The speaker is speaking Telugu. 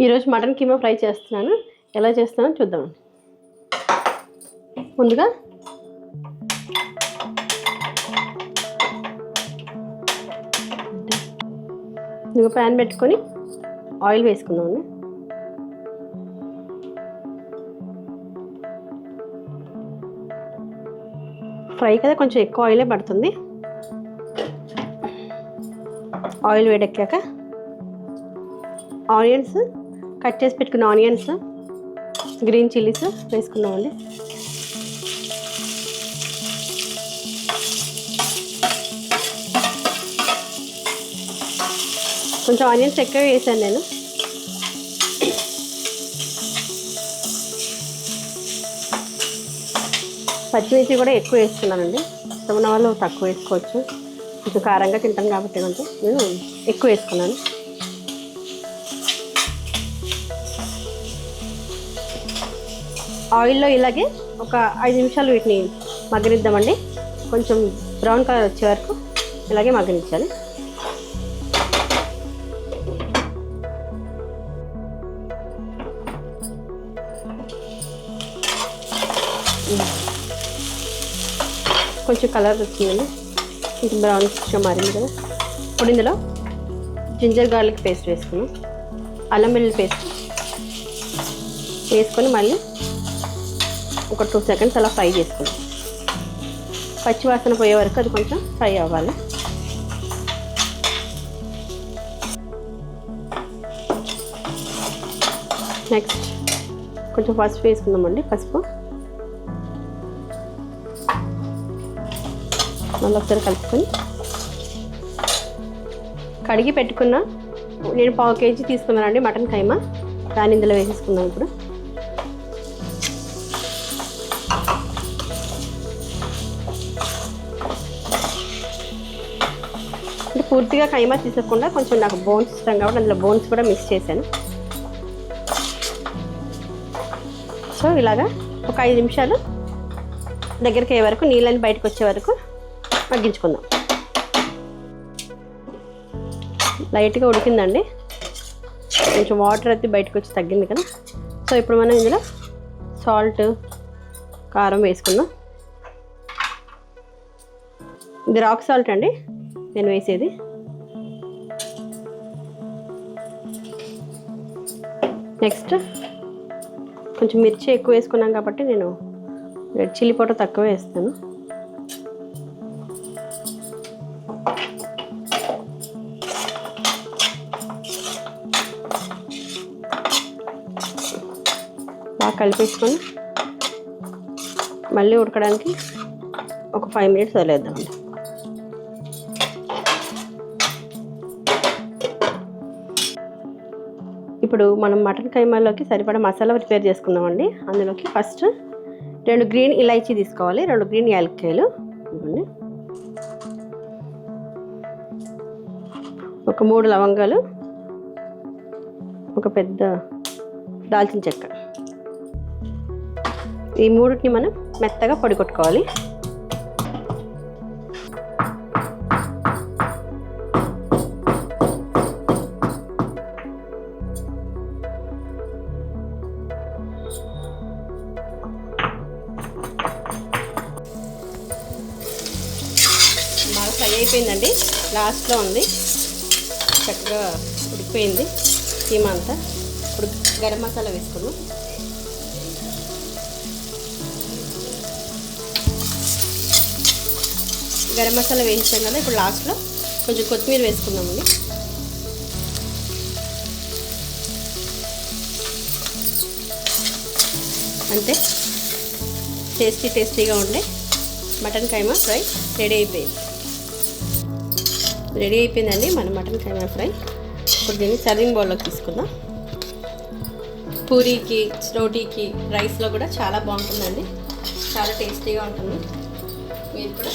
ఈరోజు మటన్ కీమా ఫ్రై చేస్తున్నాను. ఎలా చేస్తానో చూద్దాం. ముందుగా ఇంకా ప్యాన్ పెట్టుకొని ఆయిల్ వేసుకుందామండి ఫ్రై కదా కొంచెం ఎక్కువ ఆయిలే పడుతుంది. ఆయిల్ వేడెక్కాక ఆనియన్స్ కట్ చేసి పెట్టుకున్న ఆనియన్స్ గ్రీన్ చిల్లీస్ వేసుకున్నామండి కొంచెం ఆనియన్స్ ఎక్కువ వేసాను నేను. పచ్చిమిర్చి కూడా ఎక్కువ వేసుకున్నానండి ఇష్టం ఉన్న వాళ్ళు తక్కువ వేసుకోవచ్చు. కొంచెం కారంగా తింటాను కాబట్టి కొంచెం నేను ఎక్కువ వేసుకున్నాను. ఆయిల్లో ఇలాగే ఒక ఐదు నిమిషాలు వీటిని మగ్గనిద్దామండి. కొంచెం బ్రౌన్ కలర్ వచ్చే వరకు ఇలాగే మగ్గనిచ్చాలి కొంచెం కలర్ వచ్చిందండి. కొంచెం బ్రౌన్ కొంచెం మారింది కదా. ఇప్పుడు ఇందులో జింజర్ గార్లిక్ పేస్ట్ వేసుకున్నాం అల్లం వెల్లుల్లి పేస్ట్ వేసుకొని మళ్ళీ ఒక టూ సెకండ్స్ అలా ఫ్రై చేసుకుందాం. పచ్చి వాసన పోయే వరకు అది కొంచెం ఫ్రై అవ్వాలి. నెక్స్ట్ కొంచెం పసుపు వేసుకుందామండి పసుపు. మళ్ళీ ఒకసారి కలుపుకొని. కడిగి పెట్టుకున్న నేను పావు కేజీ తీసుకున్నానండి మటన్ కైమా. దాని ఇందులో వేసేసుకుందాం ఇప్పుడు. పూర్తిగా కైమా తీసకుండా కొంచెం నాకు బోన్స్ ఇష్టం కాబట్టి అందులో బోన్స్ కూడా మిక్స్ చేశాను. సో ఇలాగా ఒక ఐదు నిమిషాలు దగ్గరికి అయ్యే వరకు నీళ్ళని బయటకు వచ్చే వరకు మగ్గించుకుందాం. లైట్గా ఉడికిందండి. కొంచెం వాటర్ అయితే బయటకు వచ్చి తగ్గింది కదా. సో ఇప్పుడు మనం ఇందులో సాల్ట్ కారం వేసుకుందాం. ఇది రాక్ సాల్ట్ అండి. నేను వేసేది. నెక్స్ట్ కొంచెం మిర్చి ఎక్కువ వేసుకున్నాం కాబట్టి నేను రెడ్ చిల్లీ పౌడర్ తక్కువ వేస్తాను. బాగా కలిపేసుకొని మళ్ళీ ఉడకడానికి ఒక ఫైవ్ మినిట్స్ వదిలేద్దామండి ఇప్పుడు మనం మటన్ కైమాలోకి సరిపడా మసాలా ప్రిపేర్ చేసుకుందామండి. అందులోకి ఫస్ట్ రెండు గ్రీన్ ఇలైచీ తీసుకోవాలి. రెండు గ్రీన్ యాలక్కాయలు. ఇవ్వండి. ఒక మూడు లవంగాలు. ఒక పెద్ద దాల్చిన చెక్క. ఈ మూడుని మనం మెత్తగా పొడి కొట్టుకోవాలి. అయిపోయిందండి. లాస్ట్లో ఉంది. చక్కగా ఉడికిపోయింది. కీమా అంతా. ఇప్పుడు గరం మసాలా వేసుకున్నాం గరం మసాలా వేయించాం కదా ఇప్పుడు లాస్ట్లో కొంచెం కొత్తిమీర వేసుకుందామండి అంతే. టేస్టీ టేస్టీగా ఉండే మటన్ కైమా ఫ్రై రెడీ అయిపోయింది. రెడీ అయిపోయిందండి మన మటన్ కైమా ఫ్రై. ఇప్పుడు దీన్ని సర్వింగ్ బౌల్లోకి తీసుకుందాం. పూరీకి రోటీకి రైస్లో కూడా చాలా బాగుంటుందండి. చాలా టేస్టీగా ఉంటుంది. మీరు కూడా